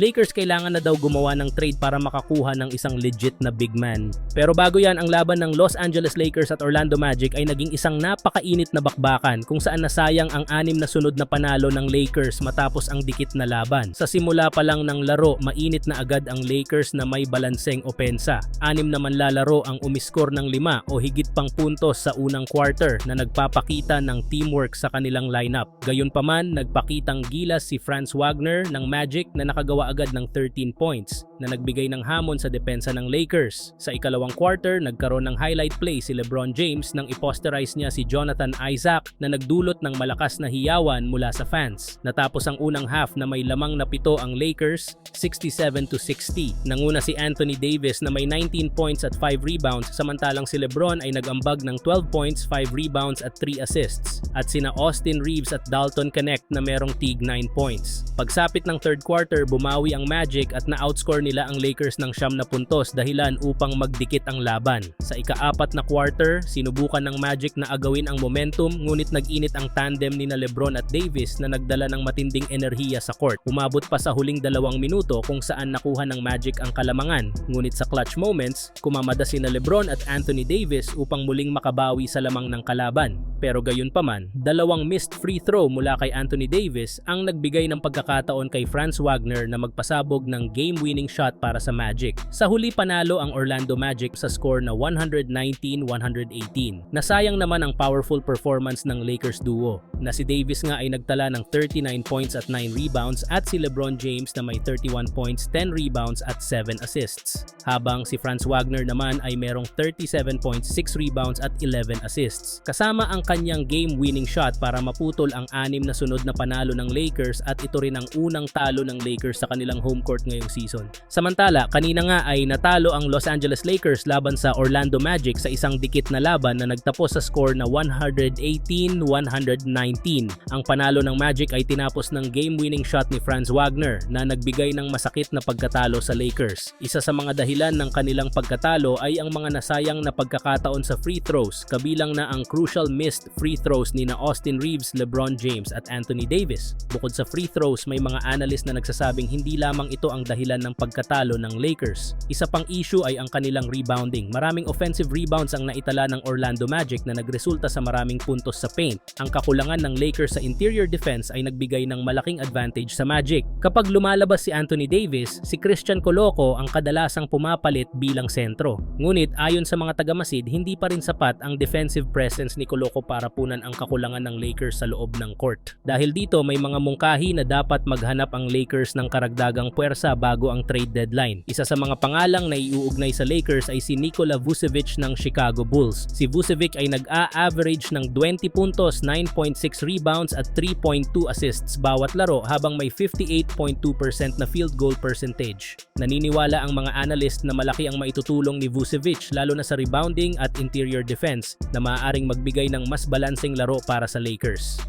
Lakers kailangan na daw gumawa ng trade para makakuha ng isang legit na big man. Pero bago yan, ang laban ng Los Angeles Lakers at Orlando Magic ay naging isang napakainit na bakbakan kung saan nasayang ang anim na sunod na panalo ng Lakers matapos ang dikit na laban. Sa simula pa lang ng laro, mainit na agad ang Lakers na may balanseng opensa. Anim naman lalaro ang umiskor ng lima o higit pang puntos sa unang quarter na nagpapakita ng teamwork sa kanilang lineup. Gayunpaman, nagpakitang gilas si Franz Wagner ng Magic na nakagawa agad ng 13 points na nagbigay ng hamon sa depensa ng Lakers. Sa ikalawang quarter, nagkaroon ng highlight play si LeBron James nang iposterize niya si Jonathan Isaac na nagdulot ng malakas na hiyawan mula sa fans. Natapos ang unang half na may lamang na pito ang Lakers, 67 to 60. Nanguna si Anthony Davis na may 19 points at 5 rebounds samantalang si LeBron ay nagambag ng 12 points, 5 rebounds at 3 assists. At sina Austin Reeves at Dalton Connect na merong tig 9 points. Pagsapit ng third quarter, bumawi ang Magic at na-outscore nila ang Lakers ng siyam na puntos dahilan upang magdikit ang laban. Sa ikaapat na quarter, sinubukan ng Magic na agawin ang momentum ngunit nag-init ang tandem ni na LeBron at Davis na nagdala ng matinding enerhiya sa court. Umabot pa sa huling dalawang minuto kung saan nakuha ng Magic ang kalamangan. Ngunit sa clutch moments, kumamada si na LeBron at Anthony Davis upang muling makabawi sa lamang ng kalaban. Pero gayon pa man, dalawang missed free throw mula kay Anthony Davis ang nagbigay ng pagkakataon kay Franz Wagner na magpasabog ng game-winning shot para sa Magic. Sa huli panalo ang Orlando Magic sa score na 119-118. Nasayang naman ang powerful performance ng Lakers duo na si Davis nga ay nagtala ng 39 points at 9 rebounds at si LeBron James na may 31 points, 10 rebounds at 7 assists. Habang si Franz Wagner naman ay merong 37 points, 6 rebounds at 11 assists. Kasama ang kanyang game-winning shot para maputol ang anim na sunod na panalo ng Lakers at ito rin ang unang talo ng Lakers sa kanilang home court ngayong season. Samantala, kanina nga ay natalo ang Los Angeles Lakers laban sa Orlando Magic sa isang dikit na laban na nagtapos sa score na 118-119. Ang panalo ng Magic ay tinapos ng game-winning shot ni Franz Wagner na nagbigay ng masakit na pagkatalo sa Lakers. Isa sa mga dahilan ng kanilang pagkatalo ay ang mga nasayang na pagkakataon sa free throws, kabilang na ang crucial missed free throws ni na Austin Reeves, LeBron James at Anthony Davis. Bukod sa free throws, may mga analyst na nagsasabing hindi lamang ito ang dahilan ng pagkatalo ng Lakers. Isa pang issue ay ang kanilang rebounding. Maraming offensive rebounds ang naitala ng Orlando Magic na nagresulta sa maraming puntos sa paint. Ang kakulangan ng Lakers sa interior defense ay nagbigay ng malaking advantage sa Magic. Kapag lumalabas si Anthony Davis, si Christian Coloco ang kadalasang pumapalit bilang sentro. Ngunit ayon sa mga tagamasid, hindi pa rin sapat ang defensive presence ni Coloco para punan ang kakulangan ng Lakers sa loob ng court. Dahil dito may mga mungkahi na dapat maghanap ang Lakers ng karagdagang puwersa bago ang trade deadline. Isa sa mga pangalang na iuugnay sa Lakers ay si Nikola Vucevic ng Chicago Bulls. Si Vucevic ay nag-a-average ng 20 puntos, 9.6 rebounds at 3.2 assists bawat laro habang may 58.2% na field goal percentage. Naniniwala ang mga analyst na malaki ang maitutulong ni Vucevic lalo na sa rebounding at interior defense na maaaring magbigay ng mas balanseng laro para sa Lakers.